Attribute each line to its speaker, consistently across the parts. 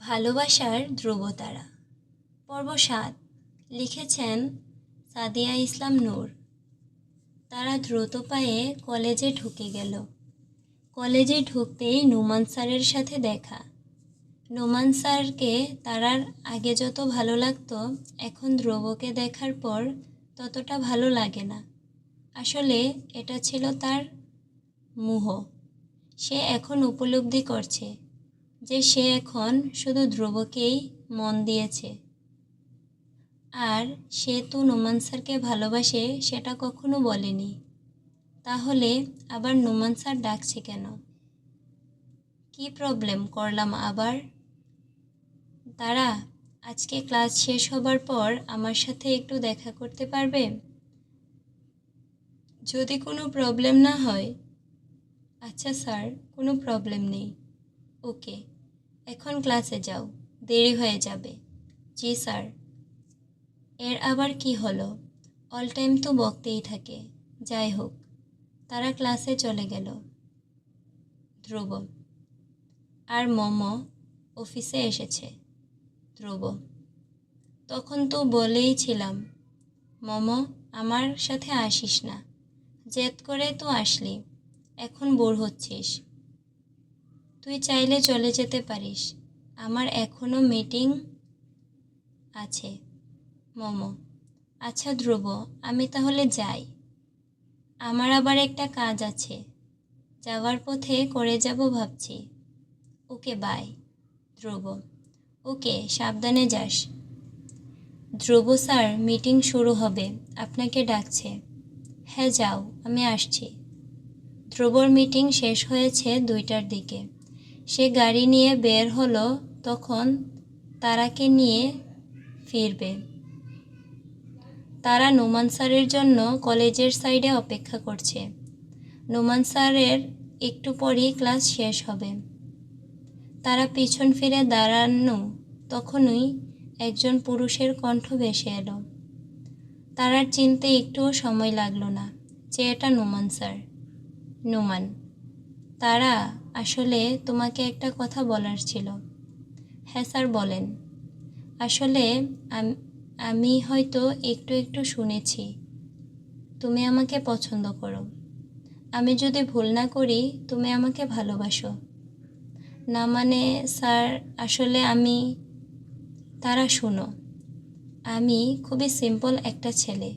Speaker 1: ভালোবাসার ধ্রুবতারা। পর্ব সাত। লিখেছেন সাদিয়া ইসলাম নূর। তারা দ্রুত পায়ে কলেজে ঢুকে গেল। কলেজে ঢুকতেই নোমান স্যারের সাথে দেখা। নোমান স্যারকে তারার আগে যত ভালো লাগতো, এখন ধ্রুবকে দেখার পর ততটা ভালো লাগে না। আসলে এটা ছিল তার মোহ। সে এখন উপলব্ধি করছে। যে সে এখন শুধু ধ্রুবকেই মন দিয়েছে। আর সে তো নোমান স্যারকে ভালোবাসে সেটা কখনো বলেনি। তাহলে আবার নোমান স্যার ডাকছে কেন? কি প্রবলেম করলাম আবার? তারা আজকে ক্লাস শেষ হবার পর আমার সাথে একটু দেখা করতে পারবে? যদি কোনো প্রবলেম না হয়। আচ্ছা স্যার, কোনো প্রবলেম নেই। ওকে, এখন ক্লাসে যাও, দেরি হয়ে যাবে। জি স্যার। এর আবার কি হলো? অল টাইম তো বকতেই থাকে। যাই হোক, তারা ক্লাসে চলে গেল। ধ্রুব। আর মম অফিসে এসেছে। ধ্রুব। তখন তো বলেই ছিলাম, মম, আমার সাথে আসিস না। জেদ করে তো আসলি, এখন বোর হচ্ছিস। তুই চাইলে চলে যেতে পারিস। আমার এখনও মিটিং আছে। মোমো। আচ্ছা ধ্রুব, আমি তাহলে যাই। আমার আবার একটা কাজ আছে। যাওয়ার পথে করে যাব ভাবছি। ওকে বাই ধ্রুব। ওকে, সাবধানে যাস। ধ্রুব স্যার মিটিং শুরু হবে। আপনাকে ডাকছে। হ্যাঁ যাও, আমি আসছি। ধ্রুবর মিটিং শেষ হয়েছে দুইটার দিকে। সে গাড়ি নিয়ে বের হলো, তখন তারাকে নিয়ে ফিরবে। তারা নোমান স্যারের জন্য কলেজের সাইডে অপেক্ষা করছে। নোমান স্যারের একটু পরই ক্লাস শেষ হবে। তারা পিছন ফিরে দাঁড়ানো তখনই একজন পুরুষের কণ্ঠ ভেসে এলো। তারার চিনতে একটুও সময় লাগল না, যে এটা নোমান স্যার। নোমান তারা আসলে তোমাকে একটা কথা বলার ছিল। হ্যাঁ স্যার, বলেন। আসলে আমি হয়তো একটু একটু শুনেছি। তুমি আমাকে পছন্দ করো। আমি যদি ভুল না করি, তুমি আমাকে ভালোবাসো। না মানে স্যার, আসলে আমি, তারা শুনো, আমি খুবই সিম্পল একটা ছেলে।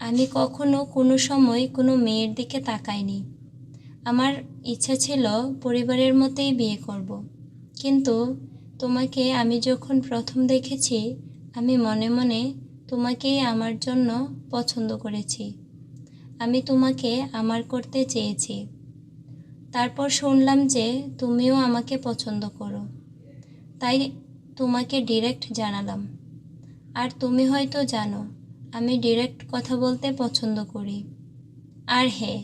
Speaker 1: আমি কখনো কোনো সময় কোনো মেয়ের দিকে তাকাইনি। আমার ইচ্ছা ছিল পরিবারের মতেই বিয়ে করব। কিন্তু তোমাকে আমি যখন প্রথম দেখেছি, আমি মনে মনে তোমাকেই আমার জন্য পছন্দ করেছি। আমি তোমাকে আমার করতে চেয়েছি। তারপর শুনলাম যে তুমিও আমাকে পছন্দ করো। তাই তোমাকে ডিরেক্ট জানালাম। আর তুমি হয়তো জানো, আমি ডিরেক্ট কথা বলতে পছন্দ করি। আর হ্যাঁ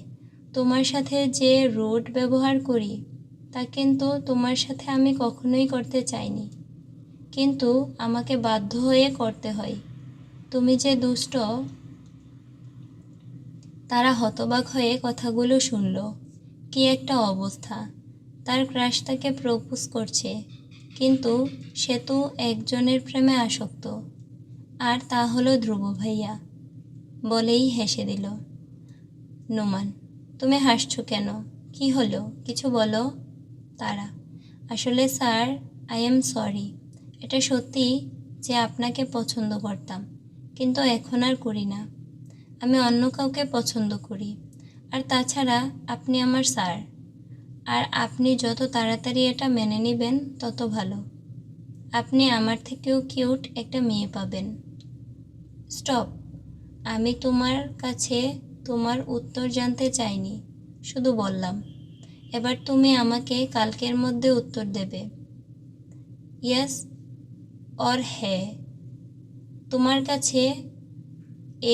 Speaker 1: তোমার সাথে যে রোড ব্যবহার করি, তা কিন্তু তোমার সাথে আমি কখনোই করতে চাইনি। কিন্তু আমাকে বাধ্য হয়ে করতে হয়। তুমি যে দুষ্ট, তারা হতবাক হয়ে কথাগুলো শুনল। কি একটা অবস্থা। তার ক্রাশ তাকে প্রপোজ করছে। কিন্তু সে তো একজনের প্রেমে আসক্ত। আর তা হলো ধ্রুব ভাইয়া। বলেই হেসে দিল। নোমান তুমি হাসছো কেন? কি হলো? কিছু বলো? তারা, আসলে স্যার আই এম সরি এটা সত্যি যে আপনাকে পছন্দ করতাম, কিন্তু এখন আর করি না। আমি অন্য কাউকে পছন্দ করি। আর তাছাড়া আপনি আমার স্যার। আর আপনি যত তাড়াতাড়ি এটা মেনে নেবেন, তত ভালো। আপনি আমার থেকেও কিউট একটা মেয়ে পাবেন। স্টপ। আমি তোমার কাছে তোমার উত্তর জানতে চাইনি, শুধু বললাম, এবার তুমি আমাকে কালকের মধ্যে উত্তর দেবে। ইয়াস অর হ্যাঁ তোমার কাছে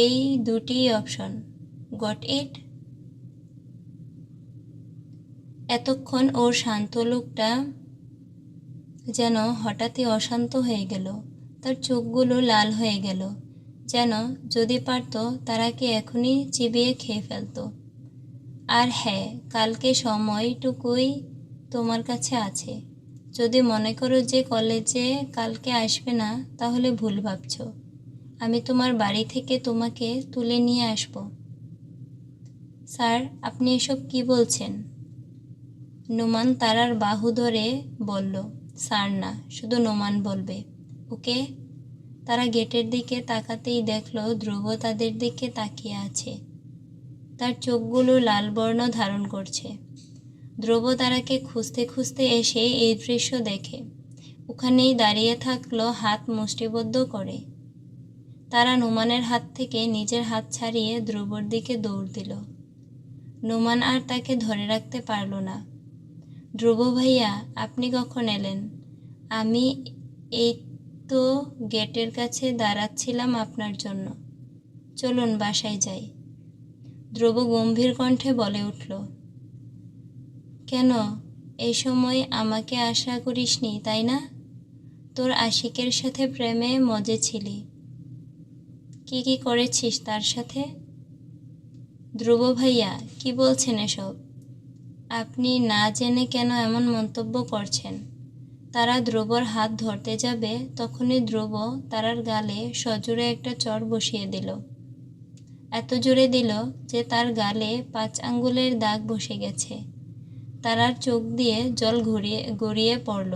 Speaker 1: এই দুটি অপশন, গট ইট। এতক্ষণ ওর শান্ত লোকটা যেন হঠাৎই অশান্ত হয়ে গেল, তার চোখগুলো লাল হয়ে গেল। যেন যদি পারত তারাকে এখনই চিবিয়ে খেয়ে ফেলত। আর হ্যাঁ কালকে সময়টুকুই তোমার কাছে আছে। যদি মনে করো যে কলেজে কালকে আসবে না, তাহলে ভুল ভাবছ। আমি তোমার বাড়ি থেকে তোমাকে তুলে নিয়ে আসব। স্যার, আপনি এসব কি বলছেন? নোমান তারার বাহু ধরে বলল, স্যার না, শুধু নোমান বলবে। ওকে? তারা গেটের দিকে তাকাতেই দেখল ধ্রুব তাদের দিকে তাকিয়ে আছে। তার চোখগুলো লাল বর্ণ ধারণ করছে। ধ্রুব তারাকে খুঁজতে খুঁজতে এসে এই দৃশ্য দেখে। ওখানেই দাঁড়িয়ে থাকল, হাত মুষ্টিবদ্ধ করে। তারা নোমানের হাত থেকে নিজের হাত ছাড়িয়ে ধ্রুবর দিকে দৌড় দিল। নোমান আর তাকে ধরে রাখতে পারল না। ধ্রুব ভাইয়া, আপনি কখন এলেন? আমি এই তো গেটের কাছে দাঁড়াচ্ছিলাম আপনার জন্য। চলুন বাসায় যাই। ধ্রুব গম্ভীর কণ্ঠে বলে উঠল, কেন? এই সময় আমাকে আশা করিসনি, তাই না? তোর আশিকের সাথে প্রেমে মজে ছিলি। কি কি করেছিস তার সাথে? ধ্রুব ভাইয়া, কি বলছেন এসব? আপনি না জেনে কেন এমন মন্তব্য করছেন? তারা ধ্রুবর হাত ধরতে যাবে, তখনই ধ্রুব তারার গালে সজোরে একটা চর বসিয়ে দিল। এত জোরে দিল যে তার গালে পাঁচ আঙ্গুলের দাগ বসে গেছে। তারার চোখ দিয়ে জল ঘুরিয়ে, গড়িয়ে পড়ল।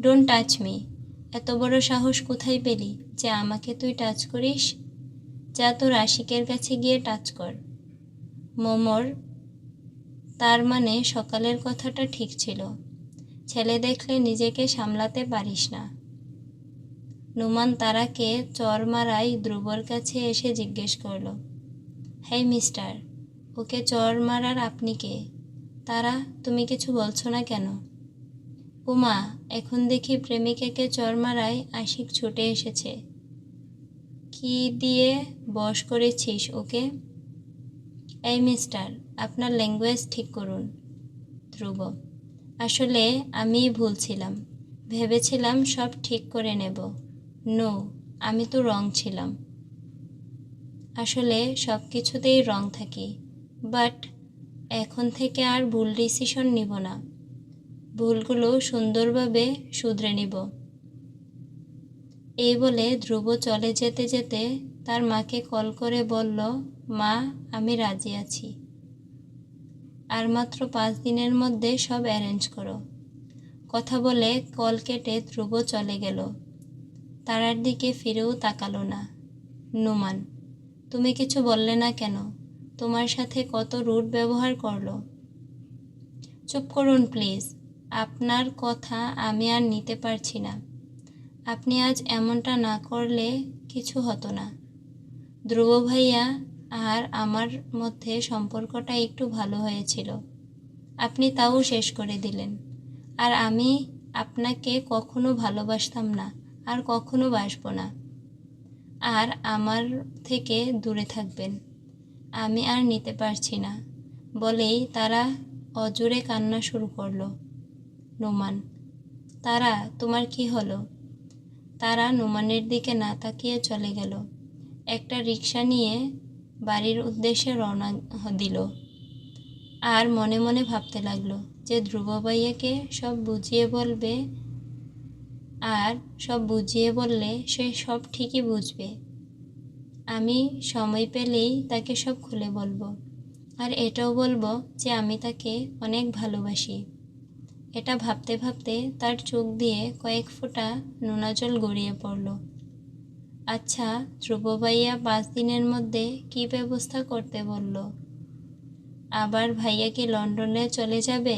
Speaker 1: ডোন্ট টাচ মি এত বড় সাহস কোথায় পেলি? যে আমাকে তুই টাচ করিস। যা তোর আশিকের কাছে গিয়ে টাচ কর। মোমর তার মানে সকালের কথাটা ঠিক ছিল। ছেলে দেখলে নিজেকে সামলাতে পারিস না। নুমান তারাকে চর মারাই ধ্রুবর কাছে এসে জিজ্ঞেস করল হ্যাঁ মিস্টার, ওকে চর মারার আপনি কে? তারা, তুমি কিছু বলছো না কেন? উমা, এখন দেখি প্রেমিকাকে চর মারায় আশিক ছুটে এসেছে। কি দিয়ে বশ করেছিস ওকে? এই মিস্টার, আপনার ল্যাঙ্গুয়েজ ঠিক করুন। ধ্রুব আসলে আমি ভুল ছিলাম ভেবেছিলাম সব ঠিক করে নেব। নো, আমি তো রং ছিলাম। আসলে সব কিছুতেই রং থাকি, বাট এখন থেকে আর ভুল ডিসিশন নিব না। ভুলগুলো সুন্দরভাবে শুধরে নিব। এই বলে ধ্রুব চলে যেতে যেতে তার মাকে কল করে বলল, মা, আমি রাজি আছি। আর মাত্র পাঁচ দিনের মধ্যে সব অ্যারেঞ্জ করো। কথা বলে কল কেটে ধ্রুব চলে গেল। তারার দিকে ফিরেও তাকালো না। নুমান, তুমি কিছু বললে না কেন? তোমার সাথে কত রুট ব্যবহার করল? চুপ করুন প্লিজ আপনার কথা আমি আর নিতে পারছি না। আপনি আজ এমনটা না করলে কিছু হতো না। ধ্রুব ভাইয়া আর আমার মধ্যে সম্পর্কটা একটু ভালো হয়েছিল। আপনি তাও শেষ করে দিলেন। আর আমি আপনাকে কখনো ভালোবাসতাম না, আর কখনো বাসবো না। আর আমার থেকে দূরে থাকবেন। আমি আর নিতে পারছি না, বলেই তারা অজোরে কান্না শুরু করল। নোমান, তারা, তোমার কি হলো? তারা নোমানের দিকে না তাকিয়ে চলে গেল। একটা রিক্সা নিয়ে বাড়ির উদ্দেশ্যে রওনা দিল। আর মনে মনে ভাবতে লাগল যে ধ্রুব ভাইয়াকে সব বুঝিয়ে বলবে আর সব বুঝিয়ে বললে সে সব ঠিকই বুঝবে। আমি সময় পেলেই তাকে সব খুলে বলব। আর এটাও বলব যে আমি তাকে অনেক ভালোবাসি। এটা ভাবতে ভাবতে তার চোখ দিয়ে কয়েক ফোঁটা নোনা জল গড়িয়ে পড়ল। আচ্ছা ধ্রুব ভাইয়া পাঁচ দিনের মধ্যে কি ব্যবস্থা করতে বলল? আবার ভাইয়া কি লন্ডনে চলে যাবে?